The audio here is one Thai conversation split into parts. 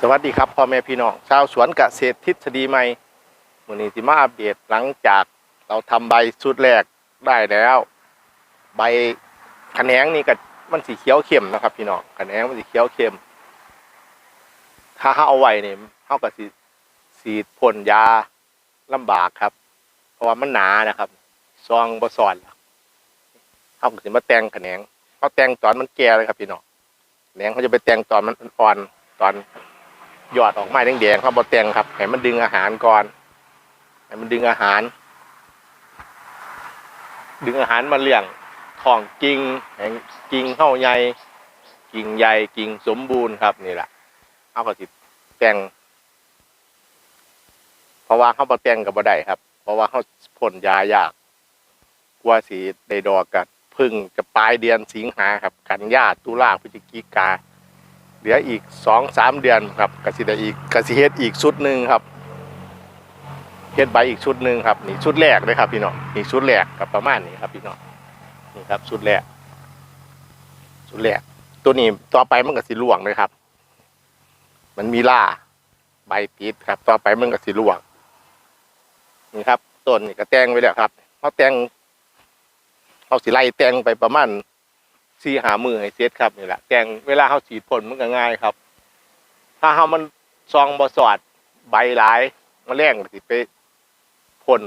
สวัสดีครับพ่อแม่พี่น้องชาวสวนเกษตรทฤษฎีใหม่วันนี้สิมาอัปเดตหลังจากเราทำใบชุดแรกได้แล้ว ใบขะแขนงนี่ก็มันสีเขียวเข้มนะครับ พี่น้องขะแขนงมันสีเขียวเข้ม ถ้าเขาเอาไว้เนี่ยเขาก็สิสีดพ่นยาลำบากครับ เพราะว่ามันหนานะครับซองบสอนเขาก็สิมาแต่งขะแขนงเขาแต่งตอนมันแก่เลยครับ พี่น้องแขนงเขาจะไปแต่งตอนมันอ่อนตอน ยอดออกไม้แดงๆครับบอแตงครับให้มันดึงอาหารก่อนให้มันดึงอาหาร ดึงอาหารมาเลี้ยงของกิ่งแห่งกิ่งเข้าใหญ่กิ่งใหญ่กิ่งสมบูรณ์ครับนี่แหละเอาก็สิแต่งเพราะว่าเขาบอแตงกับบ่ได้ครับ เพราะว่าเขาพ่นยายากกว่าสีได้ดอกกับพึ่งกับปลายเดือนสิงหาครับ กันยาตุลาพฤศจิกา เหลืออีกสองสามเดือนครับกสิได้อีกกสิเฮ็ดอีกชุดหนึ่งครับเฮ็ดใบอีกชุดหนึ่งครับนี่ชุดแรกเลยครับพี่น้องนี่ชุดแรกกับประมาณนี้ครับพี่น้องนี่ครับชุดแรกชุดแรก ตัวนี้ต่อไปมันก็สิล่วงเลยครับ มันมีล่าใบติดครับ ต่อไปมันก็สิล่วงนี่ครับต้นนี่ก็แตงไว้แล้วครับเขาแตงเขาสิไล่แตงไปประมาณ สีหามือให้เซตครับนี่แหละแกงเวลาเขาฉีดพ่นมันก็ง่ายครับ ถ้าเขามันซองบอสอดใบหลายมแมลงสิไปพ่น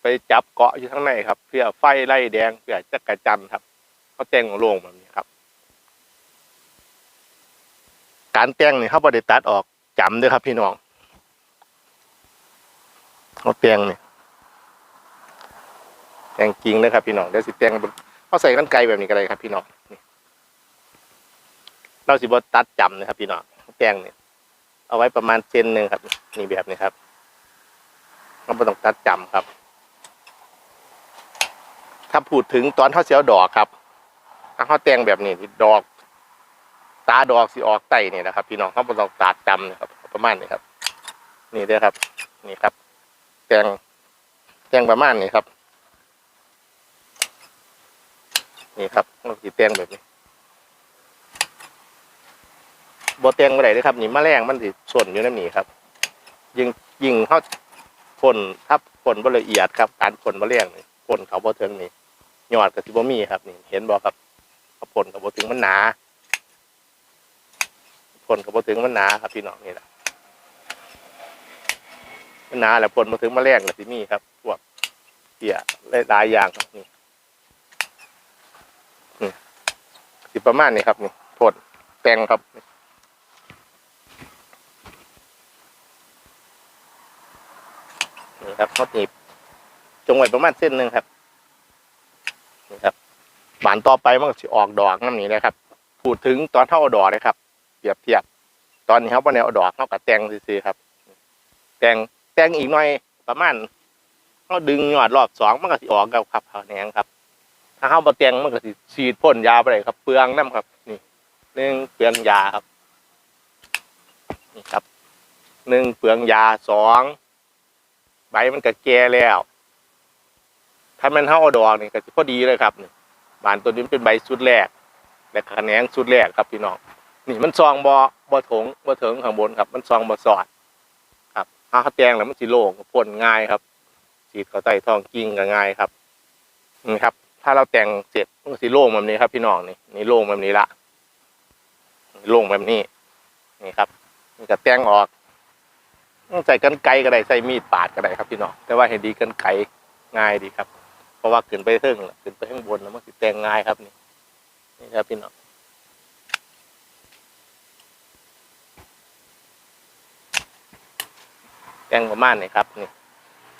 ไปจับเกาะอยู่ข้างในครับ เพื่อไฟไล่แดงเพื่อจักระจันครับเขาแต่งโล่งแบบนี้ครับ การแต่งนี่เขาบริตัดออกจำด้วยครับพี่น้องเขาแต่งนี่แต่งจริงเลยครับพี่น้องเดี๋ยวสิแต่งเขาใส่กันไกลแบบนี้ก็ได้ครับพี่น้อง เราสิบตัดจำนะครับพี่น้องแกงเนี่ยเอาไว้ประมาณเซนหนึ่งครับ นี่แบบนี้ครับเราไม่ต้องตัดจำครับ ถ้าพูดถึงตอนเขาเสียวดอกครับถ้าเขาแตงแบบนี้ดอก ตาดอกสิออกไตเนี่ยนะครับ พี่น้องเขาไม่ต้องตัดจำนะครับ ประมาณนี้ครับ นี่เด้อครับ นี่ครับ แตงแตงประมาณนี้ครับ นี่ครับเราสีแตงแบบนี้ บแตงไปไหนเลยครับนี่มแมลงมันสิส่วนอยู่ในนี่ครับยิงยิงเขาผลถ้าผลบละเอียดครับ การผลแมลงนี่ผลเขาบ่ถึงนี่ยอดกับสิบ่มีครับ นี่เห็นบ่ครับเขาผลกับบ่ถึงมันหนาผลกับบ่ถึงมันหนาครับพี่น้องนี่แหละมันหนาแหละผลบ่ถึงมะแมลงกับสิมีครับพวกเสียหลายอย่างครับนี่สิประมาณนี้ครับนี่ผลแตงครับ ครับเขาหนีบจงไว้ประมาณเส้นหนึ่งครับนี่ครับบานต่อไปมันก็สิออกดอกนั่นนี่นะครับพูดถึงตอนเท่าดอกเลยครับเปรียบเทียบ ตอนนี้เขาพอแนวเอาดอกเขากับแตงซื่อครับ แตงแตงอีกหน่อยประมาณเขาดึงยอดรอบสองมันก็สิออกกับขับขาแหนงครับ ถ้าเข้ามาเตียงมันก็สิฉีดพ่นยาไปเลยครับ เปลืองน้ำครับ นี่หนึ่งเปลืองยาครับนี่ครับหนึ่งเปลืองยาสอง ใบมันก็แก่แล้ว ถ้ามันเข้าอดอกนี่ก็สิพอดีเลยครับนี่บานตัวนี้เป็นใบสุดแรก และแขนงสุดแรกครับพี่น้องนี่มันซองบอบอถงบอเถิงข้างบนครับ มันซองบอสอด ครับถ้าเขาแตงแล้วมันสิโล่งพ่นง่ายครับฉีดเขาใต้ท้องกิ่งก็ง่ายครับนี่ครับ ถ้าเราแต่งเสร็จมันสิโล่งแบบนี้ครับ พี่น้องนี่นี่โล่งแบบนี้ละโล่งแบบนี้ นี่ครับนี่ก็แต่งออก ใส่กันไกก็ได้ใส่มีดปาดก็ได้ครับพี่น้องแต่ว่าเห็นดีกันไกง่ายดีครับ เพราะว่าขึ้นไปเทิงน่ะขึ้นไปข้างบนแล้วมันสิแตงง่ายครับนี่นี่ครับพี่น้องแตงประมาณนี้ครับนี่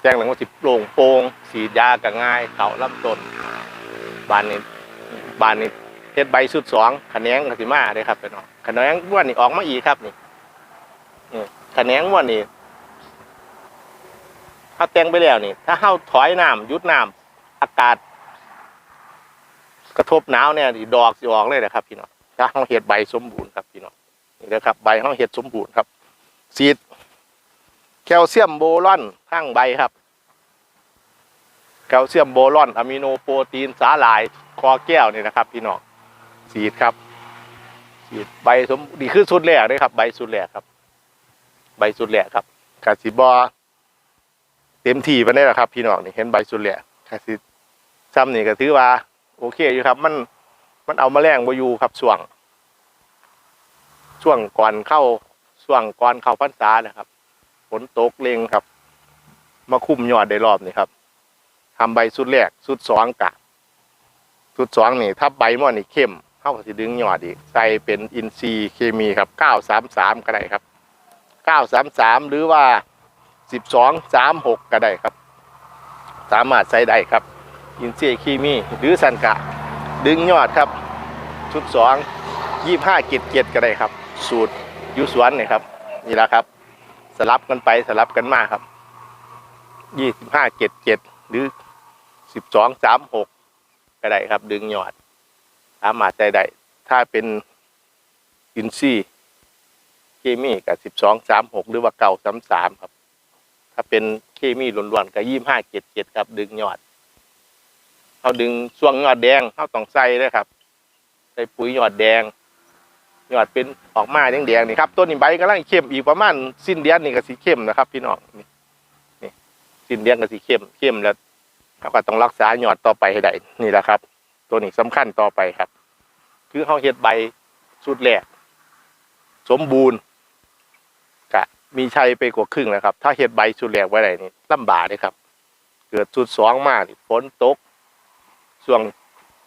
แตงหลังว่าสิโปร่งโปร่งสีดยาก็ง่ายเข่าลำต้นบานนี้บานนี้เฮ็ดใบสุดสองขะแนงกสิมาเลยครับพี่น้องขะแนงม้วนนี่ออกมาอีกครับนี่นี่ขะแนงม้วนนี่ ถ้าแต่งไปแล้วนี่ ถ้าเฮาถอยน้ำยุดน้ำอากาศ กระทบหนาวเนี่ยดอกสิออกเลยนะครับ พี่น้องถ้าเฮาเฮ็ดใบสมบูรณ์ครับพี่น้องนี่นะครับ ใบเฮาเฮ็ดสมบูรณ์ครับสีดแคลเซียมโบรอนข้างใบครับแคลเซียมโบรอนอะมิโนโปรตีนสาหร่ายคอแก้วนี่นะครับ พี่น้องสีดครับสีดใบสมดีขึ้นสุดแรกเลยครับ ใบสุดแรกครับ ใบสุดแหละครับกาสิบอ เต็มที่ไปได้แล้วครับ พี่น้องนี่เห็นใบสุดแหละกาสิซ้ำนี่ก็ถือว่า โอเคอยู่ครับ มันมันเอามาแรงบอยู่ครับช่วง ช่วงก่อนเข้าช่วงก่อนเข้าพรรษานะครับฝนตกเล็งครับ มาคุ้มยอดได้รอบนี่ครับทำใบสุดแรกสุดสองกะสุดสองนี่ถ้าใบมันนี่เข้มเข้าก็สิดึงยอดอีกใส่เป็นอินทรีย์เคมีครับเก้าสามสามก็ได้ครับเก้าสามสามหรือว่า สิบสองสามหกก็ได้ครับ สามารถใส่ได้ครับ อินทรีย์เคมีหรือสันกะ ดึงยอดครับ ชุดสองยี่ห้าเกตเกตก็ได้ครับ สูตรยูสวนเนี่ยครับนี่แหละครับ สลับกันไปสลับกันมาครับยี่สิบห้าเกตเกตหรือสิบสองสามหกก็ได้ครับ ดึงยอด สามารถใจได้ถ้าเป็นอินซีเคมีกับสิบสองสามหกหรือว่าเก่าสามสามครับ ถ้าเป็นเคมีล้วนๆกับยี่ห้าเกตเกตครับ ดึงยอดเขาดึงช่วงยอดแดงเขาต้องใส่เลยครับใส่ปุ๋ยยอดแดงยอดเป็นออกมาแดงๆนี่ครับต้นนี้ใบกำลังเข้มอีกประมาณสิ้นเดือนนี่ก็สีเข้มนะครับ พี่น้องนี่นี่สิ้นเดือนก็สีเข้มเข้มแล้วเราก็ต้องรักษายอดต่อไปให้ได้นี่แหละครับ ตัวนี้สำคัญต่อไปครับ คือเขาเฮ็ดใบสุดแรกสมบูรณ์ มีชัยไปกว่าครึ่งแล้วครับ ถ้าเฮ็ดใบสุดแรกไว้ไหนนี่ลำบากเลยครับ เกิดสุดสองมานี่ฝนตกช่วง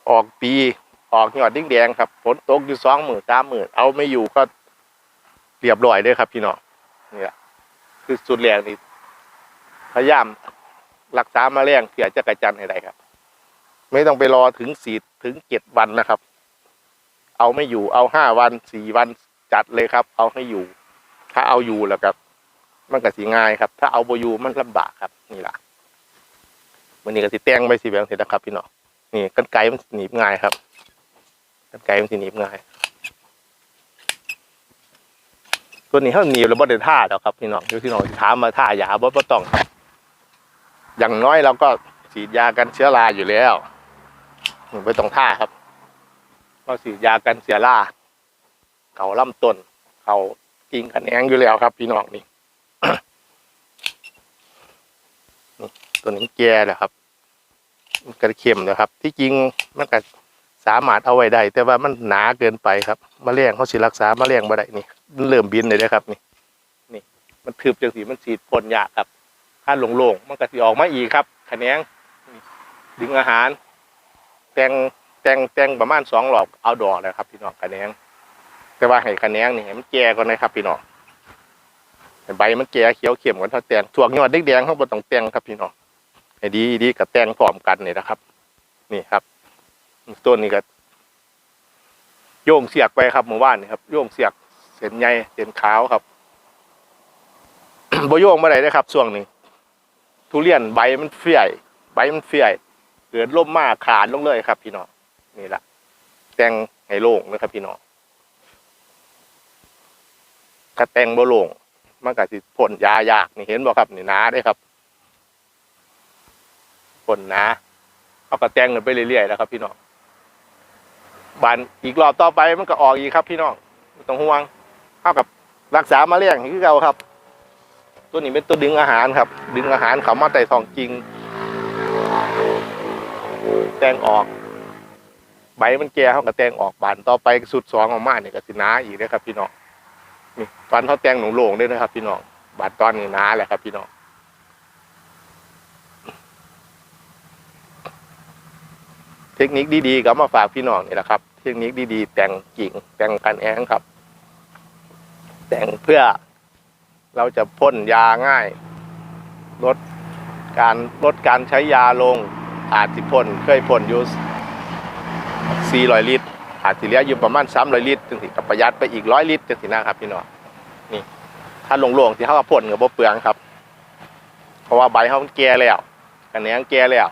ออกปีออกยอดดิ้งแดงครับฝนตกอยู่สองหมื่นสามหมื่นเอาไม่อยู่ก็เรียบร้อยเลยครับพี่น้องนี่แหละคือสุดแรงนี่พยายามรักษามาแรงเสียจะกระจันให้ได้ครับ ไม่ต้องไปรอถึงสี่ถึงเจ็ดวันนะครับ เอาไม่อยู่เอาห้าวันสี่วันจัดเลยครับ เอาให้อยู่ ถ้าเอาอยู่แล้วครับ มันก็สีง่ายครับ ถ้าเอาโบอยู่มันลำบากครับ นี่แหละวันนี้ก็สิแตงไปสีแบบนี้นะครับ พี่น้องนี่กันไกมันหนีบง่ายครับกันไกมันสิหนีบง่าย ตัวนี้เขาหนีบแล้วบ่ได้ท่าแล้วครับพี่น้องเดี๋ยวพี่น้องถามมาท่ายาบ่บ่ต้องครับ อย่างน้อยเราก็ฉีดยากันเชื้อราอยู่แล้วไม่ต้องท่าครับ ก็ฉีดยากันเชื้อราเขาล่ำต้นเขา กิ่งกันแองอยู่แล้วครับ พี่น้องนี่ตัวนี้แก่แล้วครับมันกระเข็มนะครับ ที่จริงมันก็สามารถเอาไว้ได้แต่ว่ามันหนาเกินไปครับมะเร็งเขาสิรักษามะเร็งบ่ได้นี่มันเริ่มบินเลยนะครับ นี่นี่ มันทึบจังสีมันสีดพ่นยากครับถ้าโล่งๆมันก็สิออกมาอีกครับขะแนงดึงอาหาร แตงแตงแตงประมาณสองหลอบเอาดอกนะครับ พี่น้องขะแนง แต่ว่าให้ขะแนงนี่ให้มันแก่ก่อนนะครับพี่น้องใบมันแก่เขียวเข้มก่อนถ้าแตงถ่วงยอดแดงๆเขาบ่ต้องแตงครับพี่น้องให้ดีดีกับแตงพร้อมกันนี่นะครับ นี่ครับต้นนี้ก็โยงเสียกไปครับเมื่อวานนี่ครับโยงเสียกเส้นใหญ่เส้นขาวครับบ่โยงเมื่อไหร่นะครับช่วงนี้ทุเรียนใบมันเฟี่อยใบมันเฟี่อยเกิดล่มมากขาดลงเลยครับ พี่น้องนี่แหละแตงให้โล่งนะครับพี่น้อง ถ้าแตงบ่ลงมันก็สิพ่นยายากนี่เห็นบ่ครับนี่หนาได้ครับคนนะเอากระแตงกันไปเรื่อยๆแล้วครับ พี่น้องบานอีกรอบต่อไปมันก็ออกอีกครับ พี่น้องต้องห่วงเท่ากับรักษามาเลี้ยงคือเราครับ ตัวนี้เป็นตัวดึงอาหารครับ ดึงอาหารเขามาใส่ทองจริง แตงออก ใบมันแก่เขาก็แตงออกบานต่อไปสุดสองออกมาเนี่ยก็สินาอีกนะครับ พี่น้อง ตอนเขาแตงหนูโลงด้วยนะครับ พี่น้องบานตอนนี้หนาแหละครับ พี่น้องเทคนิคดีๆก็มาฝากพี่น้องนี่แหละครับ เทคนิคดีๆแต่งกิ่งแต่งกันแองครับ แต่งเพื่อเราจะพ่นยาง่าย ลดการลดการใช้ยาลงอาจสิพ่นเคยพ่นอยู่400ลิตร อาจสิเหลืออยู่ประมาณ300ลิตรจึงสิกับประหยัดไปอีก100ลิตรจึงสินะครับพี่น้องนี่ ถ้าโล่งที่เขาก็พ่นกับบ่เปลืองครับ เพราะว่าใบเขามันแก่แล้วกันแหนงแก่แล้ว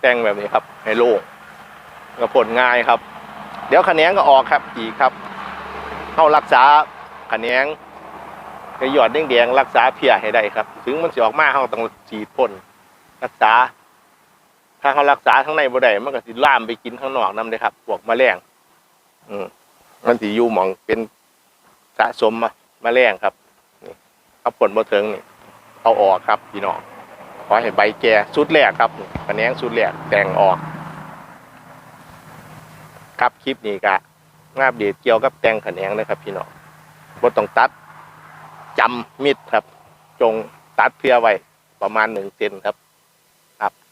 แต่งแบบนี้ครับให้โล่งก็ผลง่ายครับ เดี๋ยวขะแขนงก็ออกครับอีกครับเข้ารักษาขะแขนงกระหยอดแดงๆรักษาเพียให้ได้ครับ ถึงมันสิออกมาเขาต้องฉีดพ่นรักษา เขารักษาข้งในบ่ได้มันก็สิล่ามไปกินข้างนอกนำเลยครับพวกแมลงอืมมันสิอยู่หมองเป็นสะสมมาแมลงครับนี่ถ้าผลบ่ถึงนี่เอาออกครับพี่น้องขอให้ใบแก่สุดแรกครับกระแนงสุดแรกแต่งออก ครับคลิปนี้ก็งาบเดตเกี่ยวกับแต่งขะแนงนะครับ พี่น้องบ่ต้องตัดจำมิดครับ จงตัดเพื่อไว้ประมาณหนึ่งเซนครับ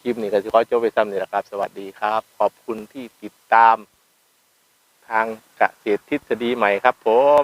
คลิปนี้ก็จะขอจบไปซ้ำนี่แหละครับ สวัสดีครับ ขอบคุณที่ติดตาม ทางเกษตรทฤษฎีใหม่ครับผม